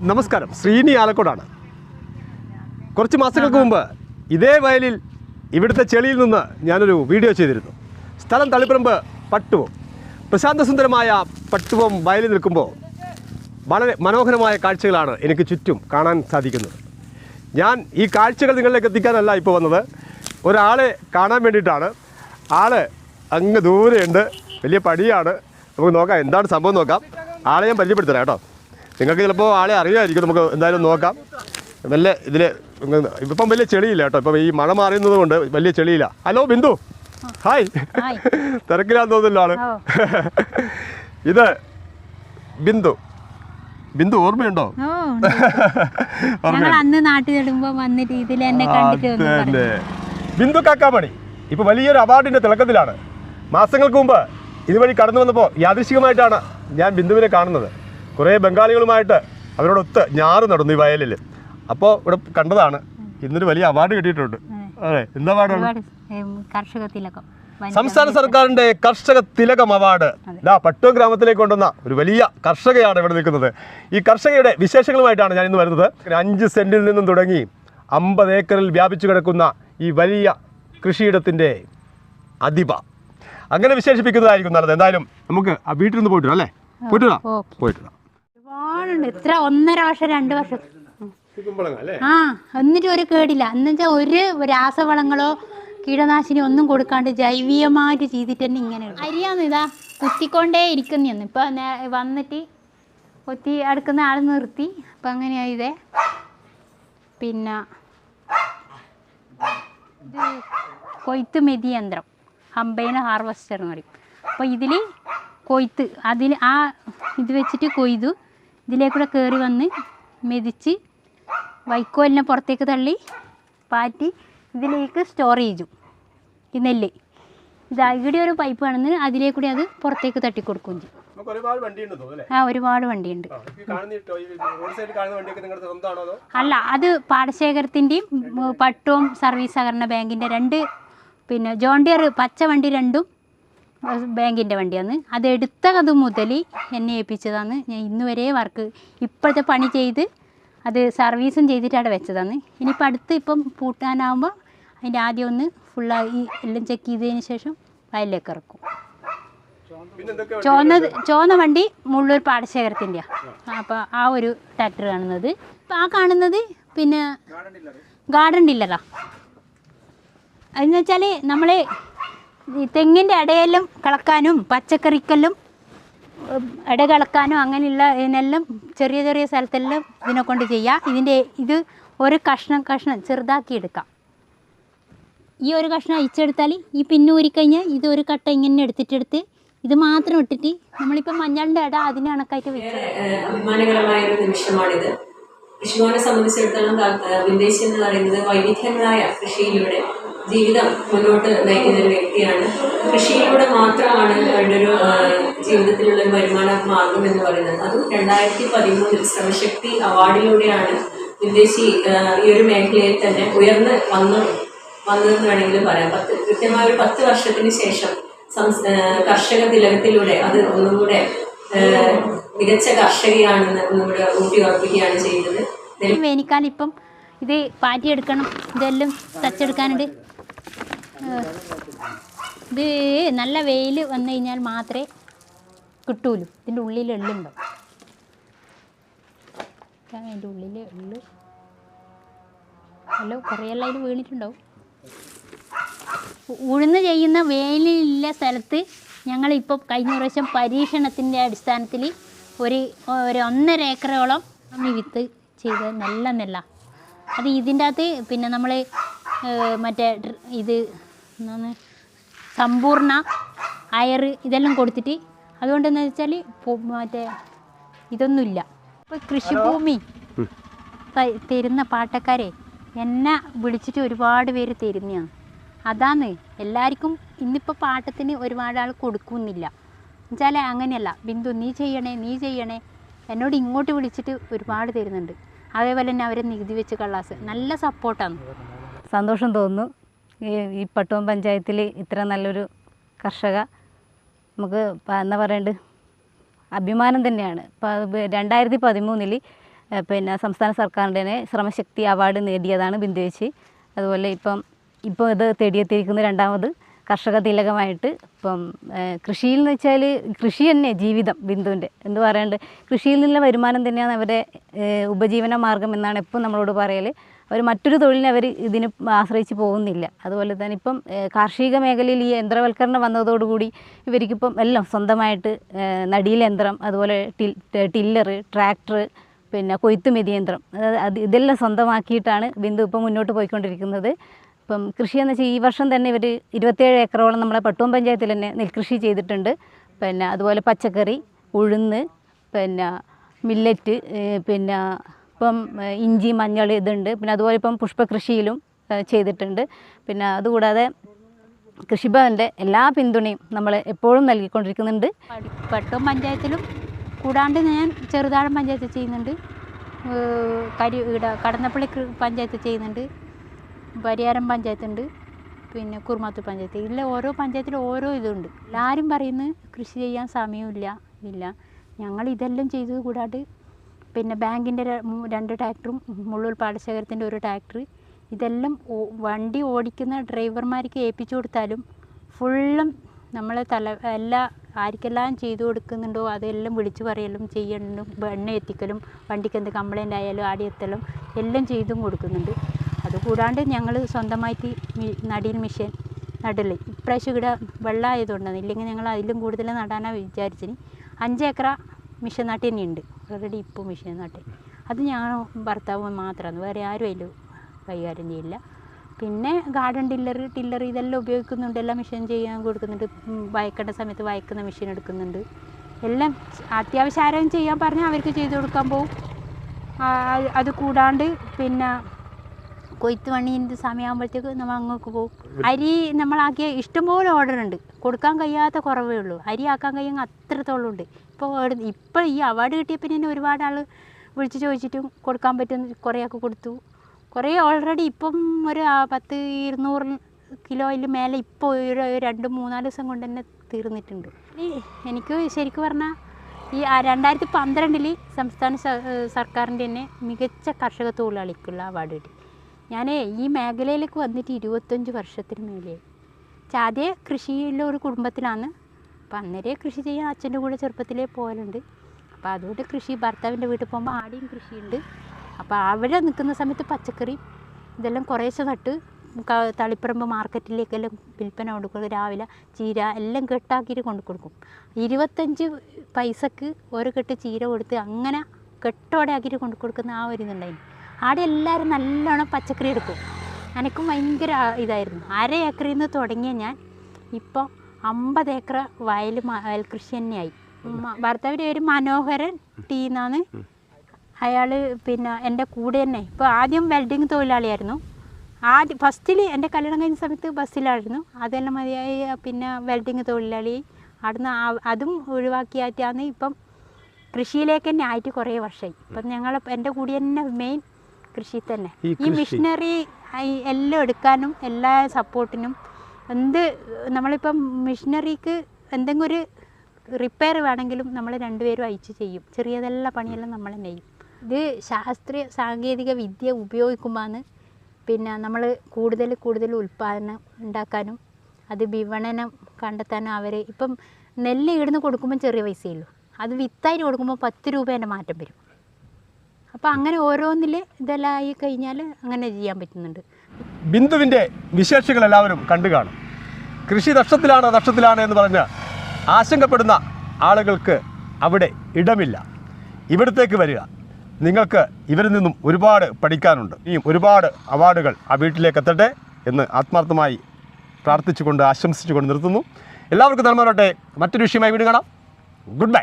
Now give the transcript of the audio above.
നമസ്കാരം. ശ്രീനി ആലക്കോടാണ്. കുറച്ച് മാസങ്ങൾക്ക് മുമ്പ് ഇതേ വയലിൽ ഇവിടുത്തെ ചെളിയിൽ നിന്ന് ഞാനൊരു വീഡിയോ ചെയ്തിരുന്നു. സ്ഥലം തളിപ്പറമ്പ് പട്ടുവം. പ്രശാന്തസുന്ദരമായ പട്ടുവം വയലിൽ നിൽക്കുമ്പോൾ വളരെ മനോഹരമായ കാഴ്ചകളാണ് എനിക്ക് ചുറ്റും കാണാൻ സാധിക്കുന്നത്. ഞാൻ ഈ കാഴ്ചകൾ നിങ്ങളിലേക്ക് എത്തിക്കാനല്ല ഇപ്പോൾ വന്നത്. ഒരാളെ കാണാൻ വേണ്ടിയിട്ടാണ്. ആൾ അങ്ങ് ദൂരെയുണ്ട്. വലിയ പടിയാണ്. നമുക്ക് നോക്കാം. എന്താണ് സംഭവം നോക്കാം. ആളെ ഞാൻ പരിചയപ്പെടുത്തരാം കേട്ടോ. നിങ്ങൾക്ക് ചിലപ്പോൾ ആളെ അറിയാമായിരിക്കും നമുക്ക് എന്തായാലും നോക്കാം. നല്ല ഇതിൽ ഇപ്പം വലിയ ചെളിയില്ല കേട്ടോ. ഇപ്പം ഈ മഴ മാറിയുന്നത് കൊണ്ട് വലിയ ചെളിയില്ല. ഹലോ ബിന്ദു. ഹായ്. തിരക്കിലാന്ന് തോന്നുന്നില്ല ആൾ. ഇത് ബിന്ദു. ബിന്ദു ഓർമ്മയുണ്ടോ? അന്ന് നാട്ടിൽ ഇടുമ്പോ വന്നിട്ട് ഇതിൽ എന്നെ കണ്ടിട്ട് ബിന്ദു കാക്കാമണി. ഇപ്പൊ വലിയൊരു അവാർഡിന്റെ തിളക്കത്തിലാണ്. മാസങ്ങൾക്ക് മുമ്പ് ഇതുവഴി കടന്നു വന്നപ്പോൾ യാദൃശികമായിട്ടാണ് ഞാൻ ബിന്ദുവിനെ കാണുന്നത്. കുറേ ബംഗാളികളുമായിട്ട് അവരോടൊത്ത് ഞാറ് നടന്നു ഈ വയലിൽ. അപ്പോൾ ഇവിടെ കണ്ടതാണ്. ഇന്നൊരു വലിയ അവാർഡ് കിട്ടിയിട്ടുണ്ട്. അതെ. എന്താ അവാർഡാണ് കർഷക തിലകം. സംസ്ഥാന സർക്കാരിന്റെ കർഷക തിലകം അവാർഡ് ദാ പട്ടുവം ഗ്രാമത്തിലേക്ക് കൊണ്ടുവന്ന ഒരു വലിയ കർഷകയാണ് ഇവിടെ നിൽക്കുന്നത്. ഈ കർഷകയുടെ വിശേഷങ്ങളുമായിട്ടാണ് ഞാൻ ഇന്ന് വരുന്നത് അഞ്ച് സെന്റിൽ നിന്നും തുടങ്ങി അമ്പത് ഏക്കറിൽ വ്യാപിച്ചു കിടക്കുന്ന ഈ വലിയ കൃഷിയിടത്തിന്റെ അതിപ അങ്ങനെ വിശേഷിപ്പിക്കുന്നതായിരിക്കും നല്ലത്. എന്തായാലും നമുക്ക് ആ വീട്ടിൽ നിന്ന് പോയിട്ട് അല്ലേ? പോയിട്ട്. പോയിട്ട് ഇത്ര ഒന്നര വർഷം രണ്ട് വർഷം. ആ എന്നിട്ട് ഒരു കേടില്ല. എന്നുവെച്ചാൽ ഒരു രാസവളങ്ങളോ കീടനാശിനി ഒന്നും കൊടുക്കാണ്ട് ജൈവികമായിട്ട് ചെയ്തിട്ട് തന്നെ ഇങ്ങനെ അരിയാന്ന് ഇതാ. കുത്തിക്കൊണ്ടേ ഇരിക്കുന്നതെന്ന് ഇപ്പൊ വന്നിട്ട് കുത്തി അടുക്കുന്ന ആൾ നിർത്തി. അപ്പം അങ്ങനെയായതേ പിന്നെ ഇത് കൊയ്ത്ത് മെതി യന്ത്രം. കമ്പൈൻ ഹാർവസ്റ്റർ എന്ന് പറയും. അപ്പോൾ ഇതിൽ കൊയ്ത്ത് അതിൽ ആ ഇത് വെച്ചിട്ട് കൊയ്തു. ഇതിലേക്കൂടെ കയറി വന്ന് മെതിച്ച് വൈക്കോലിനെ പുറത്തേക്ക് തള്ളി പാറ്റി ഇതിലേക്ക് സ്റ്റോർ ചെയ്തു ഈ നെല്ല്. ഇതാ ഇവിടെ ഒരു പൈപ്പ് ആണെന്ന് അതിലേക്കൂടി അത് പുറത്തേക്ക് തട്ടിക്കൊടുക്കും ചെയ്യും. ആ ഒരുപാട് വണ്ടിയുണ്ട്. അല്ല അത് പാടശേഖരത്തിന്റെയും പട്ടവും സർവീസ് സഹകരണ ബാങ്കിന്റെ രണ്ട് പിന്നെ ജോണ്ടിയർ പച്ച വണ്ടി രണ്ടും ബാങ്കിന്റെ വണ്ടിയാണ്. അത് എടുത്ത അത് മുതൽ എന്നെ ഏൽപ്പിച്ചതാണ്. ഞാൻ ഇന്ന് വരെ വർക്ക് ഇപ്പോഴത്തെ പണി ചെയ്ത് അത് സർവീസും ചെയ്തിട്ട് അവിടെ വെച്ചതാണ്. ഇനിയിപ്പോൾ അടുത്ത് ഇപ്പം പൂട്ടാനാവുമ്പോൾ അതിന്റെ ആദ്യം ഒന്ന് ഫുള്ളായി എല്ലാം ചെക്ക് ചെയ്തതിന് ശേഷം വയലിലേക്ക് ഇറക്കും. ചോന്ന ചോന്ന വണ്ടി മുള്ളൂർ പാടശേഖരത്തിന്റെയാണ് അപ്പോൾ ആ ഒരു ട്രാക്ടർ കാണുന്നത്. ഇപ്പം ആ കാണുന്നത് പിന്നെ ഗാർഡൻ ഇല്ലല്ലോ അതെന്ന് വെച്ചാൽ നമ്മൾ ഈ തെങ്ങിന്റെ ഇടയെല്ലാം കളക്കാനും പച്ചക്കറിക്കെല്ലാം ഇട കളക്കാനും അങ്ങനെയുള്ള ഇതിനെല്ലാം ചെറിയ ചെറിയ സ്ഥലത്തെല്ലാം ഇതിനെ കൊണ്ട് ചെയ്യാം. ഇതിന്റെ ഇത് ഒരു കഷ്ണം കഷ്ണം ചെറുതാക്കി എടുക്കാം. ഈ ഒരു കഷ്ണം അയച്ചെടുത്താൽ ഈ പിന്നെ ഊരിക്കഴിഞ്ഞാൽ ഇത് ഒരു കട്ട ഇങ്ങനെ എടുത്തിട്ടെടുത്ത് ഇത് മാത്രം ഇട്ടിട്ട് നമ്മളിപ്പോൾ മഞ്ഞളിന്റെ ഇട അതിന് കണക്കായിട്ട് വെച്ചു. അഭിമാനകരമായ ഒരു നിമിഷമാണിത്. കൃഷിഭവനെ സംബന്ധിച്ചിടത്തോളം വിദേശി എന്ന് പറയുന്നത് വൈവിധ്യങ്ങളായ കൃഷിയിലൂടെ ജീവിതം മുന്നോട്ട് നയിക്കുന്ന ഒരു വ്യക്തിയാണ്. കൃഷിയിലൂടെ മാത്രമാണ് അവരുടെ ഒരു ജീവിതത്തിലുള്ള ഒരു വരുമാന മാർഗം എന്ന് പറയുന്നത്. അതും രണ്ടായിരത്തി പതിമൂന്നിൽ ശ്രമശക്തി അവാർഡിലൂടെയാണ് വിദേശി ഈ ഒരു മേഖലയിൽ തന്നെ ഉയർന്ന് വന്നു വന്നതെന്ന് വേണമെങ്കിലും പറയാം. പത്ത് കൃത്യമായ ഒരു പത്ത് വർഷത്തിന് ശേഷം കർഷക തിലകത്തിലൂടെ അത് ഒന്നുകൂടെ മികച്ച കർഷകയാണെന്ന് ഒന്നുകൂടെ ഊട്ടി ഉറപ്പിക്കുകയാണ് വേനൽക്കാലം ഇപ്പം ഇത് പാറ്റിയെടുക്കണം ഇതെല്ലാം തച്ചെടുക്കാനുണ്ട്. ഇത് നല്ല വെയിൽ വന്നു കഴിഞ്ഞാൽ മാത്രമേ കിട്ടൂലൂ. ഇതിന്റെ ഉള്ളിൽ എള്ളുണ്ടോ? അതിന്റെ ഉള്ളിൽ എള്ള്. ഹലോ കുറേ എല്ലാം അതിൽ വീണിട്ടുണ്ടാവും ഉഴുന്ന് ചെയ്യുന്ന വെയിലില്ല സ്ഥലത്ത് ഞങ്ങളിപ്പോൾ കഴിഞ്ഞ പ്രാവശ്യം പരീക്ഷണത്തിന്റെ അടിസ്ഥാനത്തിൽ ഒരു ഒരു ഒന്നര ഏക്കറോളം നമ്മൾ വിത്ത് ചെയ്ത് നല്ല നെല്ല. അത് ഇതിന്റെ അകത്ത് പിന്നെ നമ്മൾ മറ്റേ ഇത് എന്താണ്? സമ്പൂർണ അയർ ഇതെല്ലാം കൊടുത്തിട്ട് അതുകൊണ്ട് എന്താ വെച്ചാൽ മറ്റേ ഇതൊന്നുമില്ല. ഇപ്പോൾ കൃഷിഭൂമി ത- തരുന്ന പാട്ടക്കാരെ എന്നെ വിളിച്ചിട്ട് ഒരുപാട് പേര് തരുന്നതാണ് അതാണ് എല്ലാവർക്കും ഇന്നിപ്പോൾ പാട്ടത്തിന് ഒരുപാട് ആൾ കൊടുക്കുന്നില്ല. എന്നുവെച്ചാൽ അങ്ങനെയല്ല ബിന്ദു നീ ചെയ്യണേ നീ ചെയ്യണേ എന്നോട് ഇങ്ങോട്ട് വിളിച്ചിട്ട് ഒരുപാട് തരുന്നുണ്ട്. അതേപോലെ തന്നെ അവരെ നികുതി വെച്ച് കള്ളാസ് നല്ല സപ്പോർട്ടാണ് സന്തോഷം തോന്നുന്നു. ഈ പട്ടുവം പഞ്ചായത്തിൽ ഇത്ര നല്ലൊരു കർഷക നമുക്ക് എന്താ പറയണ്ട്? അഭിമാനം തന്നെയാണ്. രണ്ടായിരത്തി പതിമൂന്നിൽ പിന്നെ സംസ്ഥാന സർക്കാരിന്റെ തന്നെ ശ്രമശക്തി അവാർഡ് നേടിയതാണ് ബിന്ദു ചേച്ചി അതുപോലെ ഇപ്പം ഇപ്പോൾ ഇത് തേടിയെത്തിയിരിക്കുന്ന രണ്ടാമത് കർഷക തിലകമായിട്ട് ഇപ്പം കൃഷിയിൽ എന്ന് വെച്ചാൽ കൃഷി തന്നെ ജീവിതം ബിന്ദുവിന്റെ എന്ന് പറയാണ്ട്? കൃഷിയിൽ നിന്നുള്ള വരുമാനം തന്നെയാണ് അവരുടെ ഉപജീവന മാർഗം എന്നാണ് എപ്പോൾ നമ്മളോട് പറയൽ അവർ മറ്റൊരു തൊഴിലിനെ അവർ ഇതിന് ആശ്രയിച്ച് പോകുന്നില്ല. അതുപോലെ തന്നെ ഇപ്പം കാർഷിക മേഖലയിൽ ഈ യന്ത്രവൽക്കരണം വന്നതോടുകൂടി ഇവർക്കിപ്പം എല്ലാം സ്വന്തമായിട്ട് നടിയിൽ യന്ത്രം അതുപോലെ ടിൽ ടില്ലർ ട്രാക്ടർ പിന്നെ കൊയ്ത്ത് മെതിയന്ത്രം അത് ഇതെല്ലാം സ്വന്തമാക്കിയിട്ടാണ് ബിന്ദു ഇപ്പം മുന്നോട്ട് പോയിക്കൊണ്ടിരിക്കുന്നത്. ഇപ്പം കൃഷി എന്ന് വെച്ചാൽ ഈ വർഷം തന്നെ ഇവർ ഇരുപത്തേഴ് ഏക്കറോളം നമ്മളെ പട്ടുവം പഞ്ചായത്തിൽ തന്നെ നെൽകൃഷി ചെയ്തിട്ടുണ്ട്. പിന്നെ അതുപോലെ പച്ചക്കറി ഉഴുന്ന് പിന്നെ മില്ലറ്റ് പിന്നെ ഇപ്പം ഇഞ്ചി മഞ്ഞൾ ഇതുണ്ട്. പിന്നെ അതുപോലെ ഇപ്പം പുഷ്പകൃഷിയിലും കൃഷിയിലും ചെയ്തിട്ടുണ്ട്. പിന്നെ അതുകൂടാതെ കൃഷിഭവന്റെ എല്ലാ പിന്തുണയും നമ്മൾ എപ്പോഴും നൽകിക്കൊണ്ടിരിക്കുന്നുണ്ട്. പടി- പട്ടും പഞ്ചായത്തിലും കൂടാണ്ട് ഞാൻ ചെറുതാഴം പഞ്ചായത്ത് ചെയ്യുന്നുണ്ട്. കരി ഇവിടെ കടന്നപ്പള്ളി പഞ്ചായത്ത് ചെയ്യുന്നുണ്ട്. പരിയാരം പഞ്ചായത്തുണ്ട്. പിന്നെ കുറുമാത്തൂർ പഞ്ചായത്ത്. ഇതിലെ ഓരോ പഞ്ചായത്തിലും ഓരോ ഇതുണ്ട്. എല്ലാവരും പറയുന്നത് കൃഷി ചെയ്യാൻ സമയമില്ല ഇല്ല. ഞങ്ങൾ ഇതെല്ലാം ചെയ്തത് കൂടാണ്ട് പിന്നെ ബാങ്കിന്റെ രണ്ട് ട്രാക്ടറും മുള്ളൂർ പാടശേഖരത്തിന്റെ ഒരു ട്രാക്ടർ ഇതെല്ലാം വണ്ടി ഓടിക്കുന്ന ഡ്രൈവർമാർക്ക് ഏൽപ്പിച്ചു കൊടുത്താലും ഫുള്ളും നമ്മളെ തല എല്ലാ ആർക്കെല്ലാം ചെയ്തു കൊടുക്കുന്നുണ്ടോ അതെല്ലാം വിളിച്ചു പറയലും ചെയ്യലും എണ്ണ എത്തിക്കലും വണ്ടിക്ക് എന്ത് കംപ്ലൈന്റ് ആയാലും ആടി എത്തലും എല്ലാം ചെയ്തും കൊടുക്കുന്നുണ്ട്. അതുകൂടാണ്ട് ഞങ്ങൾ സ്വന്തമായിട്ട് നടിയിൽ മിഷൻ നടൽ ഇപ്രാവശ്യം ഇവിടെ വെള്ളമായതുകൊണ്ടാണ്. ഇല്ലെങ്കിൽ ഞങ്ങൾ അതിലും കൂടുതൽ നടാനാണ് വിചാരിച്ചിന് അഞ്ചേക്കറ മിഷൻ നാട്ടി തന്നെ ഉണ്ട് ഓൾറെഡി ഇപ്പോൾ മിഷൻ നാട്ടി അത് ഞാൻ ഭർത്താവ് മാത്രമാണ് വേറെ ആരും അതിൽ കൈകാര്യം ചെയ്യില്ല. പിന്നെ ഗാർഡൻ ടില്ലർ ടില്ലർ ഇതെല്ലാം ഉപയോഗിക്കുന്നുണ്ട്. എല്ലാം മെഷീൻ ചെയ്യാൻ കൊടുക്കുന്നുണ്ട്. വായിക്കേണ്ട സമയത്ത് വായിക്കുന്ന മെഷീൻ എടുക്കുന്നുണ്ട്. എല്ലാം അത്യാവശ്യം ആരെങ്കിലും ചെയ്യാൻ പറഞ്ഞാൽ അവർക്ക് ചെയ്തു കൊടുക്കാൻ പോകും അത് കൂടാണ്ട് പിന്നെ കൊയ്ത്ത് പണീന്റെ സമയമാകുമ്പോഴത്തേക്ക് നമ്മൾ അങ്ങോട്ട് പോകും അരി നമ്മളാക്കിയ ഇഷ്ടംപോലെ ഓർഡർ ഉണ്ട് കൊടുക്കാൻ കഴിയാത്ത കുറവേ ഉള്ളൂ. അരി ആക്കാൻ കഴിയുമെങ്കിൽ അത്രത്തോളം ഉണ്ട്. ഇപ്പോൾ ഇപ്പോൾ ഈ അവാർഡ് കിട്ടിയ പിന്നെ ഒരുപാട് ആൾ വിളിച്ച് ചോദിച്ചിട്ടും കൊടുക്കാൻ പറ്റുന്ന കുറേയൊക്കെ കൊടുത്തു. കുറേ ഓൾറെഡി ഇപ്പം ഒരു പത്ത് ഇരുന്നൂറ് കിലോയിൽ മേലെ ഇപ്പോൾ ഒരു രണ്ട് മൂന്നാൽ ദിവസം കൊണ്ട് തന്നെ തീർന്നിട്ടുണ്ട്. എനിക്ക് ശരിക്കും പറഞ്ഞാൽ ഈ രണ്ടായിരത്തി പന്ത്രണ്ടിൽ സംസ്ഥാന സർക്കാരിന്റെ തന്നെ മികച്ച കർഷക തൊഴിലാളിക്കുള്ള അവാർഡ് കിട്ടി. ഞാൻ ഈ മേഖലയിലേക്ക് വന്നിട്ട് ഇരുപത്തഞ്ച് വർഷത്തിന് പക്ഷെ ആദ്യം കൃഷിയിലുള്ള ഒരു കുടുംബത്തിലാണ് അപ്പം അന്നേരെ കൃഷി ചെയ്യാൻ അച്ഛന്റെ കൂടെ ചെറുപ്പത്തിലേ പോകലുണ്ട് അപ്പോൾ അതുകൊണ്ട് കൃഷി ഭർത്താവിന്റെ വീട്ടിൽ പോകുമ്പോൾ ആടിയും കൃഷിയുണ്ട്. അപ്പോൾ അവിടെ നിൽക്കുന്ന സമയത്ത് പച്ചക്കറി ഇതെല്ലാം കുറേശ്ശെ നട്ട് തളിപ്പറമ്പ് മാർക്കറ്റിലേക്കെല്ലാം വിൽപ്പന കൊടുക്കും. രാവിലെ ചീര എല്ലാം കെട്ടാക്കിയിട്ട് കൊണ്ടു കൊടുക്കും. ഇരുപത്തഞ്ച് പൈസക്ക് ഒരു കെട്ട് ചീര കൊടുത്ത് അങ്ങനെ കെട്ടോടെ ആക്കിയിട്ട് കൊണ്ടു കൊടുക്കുന്ന ആ ഒരു ഇതുണ്ടായിരുന്നു ആടെ എല്ലാവരും നല്ലോണം പച്ചക്കറി എടുക്കും. എനിക്കും ഭയങ്കര ഇതായിരുന്നു. അര ഏക്കറിൽ നിന്ന് തുടങ്ങിയ ഞാൻ. ഇപ്പോൾ അമ്പത് ഏക്കർ വയൽ വയൽ കൃഷി തന്നെയായി. ഭർത്താവിന്റെ പേര് മനോഹരൻ ടീ എന്നാണ്. അയാൾ പിന്നെ എന്റെ കൂടെ തന്നെ. ഇപ്പോൾ ആദ്യം വെൽഡിങ് തൊഴിലാളിയായിരുന്നു. ആദ്യം ഫസ്റ്റിൽ എന്റെ കല്യാണം കഴിഞ്ഞ സമയത്ത് ബസ്സിലായിരുന്നു. അതെല്ലാം മതിയായി. പിന്നെ വെൽഡിങ് തൊഴിലാളി. അവിടുന്ന് അതും ഒഴിവാക്കിയായിട്ടാണ് ഇപ്പം കൃഷിയിലേക്ക് തന്നെ ആയിട്ട് കുറേ വർഷമായി ഇപ്പം ഞങ്ങൾ എന്റെ കൂടി തന്നെ മെയിൻ കൃഷി തന്നെ. ഈ മിഷനറി എല്ലാം എടുക്കാനും എല്ലാ സപ്പോർട്ടിനും എന്ത് നമ്മളിപ്പം മിഷനറിക്ക് എന്തെങ്കിലും ഒരു റിപ്പയർ വേണമെങ്കിലും നമ്മൾ രണ്ടുപേരും അയച്ച് ചെയ്യും. ചെറിയതെല്ലാം പണിയെല്ലാം നമ്മൾ തന്നെ ചെയ്യും ഇത് ശാസ്ത്രീയ സാങ്കേതിക വിദ്യ ഉപയോഗിക്കുമ്പോഴാണ് പിന്നെ നമ്മൾ കൂടുതൽ കൂടുതൽ ഉൽപ്പാദനം ഉണ്ടാക്കാനും അത് വിപണനം കണ്ടെത്താനും അവർ ഇപ്പം നെല്ല് ഇടുന്ന് കൊടുക്കുമ്പോൾ ചെറിയ പൈസയേ ഉള്ളൂ. അത് വിത്തായിട്ട് കൊടുക്കുമ്പോൾ പത്ത് രൂപേന്റെ മാറ്റം വരും. അപ്പോൾ അങ്ങനെ ഓരോന്നിൽ ഇതെല്ലാം ആയി കഴിഞ്ഞാൽ അങ്ങനെ ചെയ്യാൻ പറ്റുന്നുണ്ട്. ബിന്ദുവിന്റെ വിശേഷങ്ങൾ എല്ലാവരും കണ്ടു കാണും. കൃഷി നഷ്ടത്തിലാണ് നഷ്ടത്തിലാണ് എന്ന് പറഞ്ഞ് ആശങ്കപ്പെടുന്ന ആളുകൾക്ക് അവിടെ ഇടമില്ല. ഇവിടത്തേക്ക് വരിക. നിങ്ങൾക്ക് ഇവരിൽ നിന്നും ഒരുപാട് പഠിക്കാനുണ്ട്. ഇനിയും ഒരുപാട് അവാർഡുകൾ ആ വീട്ടിലേക്ക് എത്തട്ടെ എന്ന് ആത്മാർത്ഥമായി പ്രാർത്ഥിച്ചുകൊണ്ട് ആശംസിച്ചുകൊണ്ട് നിർത്തുന്നു. എല്ലാവർക്കും നന്മ വരട്ടെ. മറ്റൊരു വിഷയമായി വീണ്ടും കാണാം. Good bye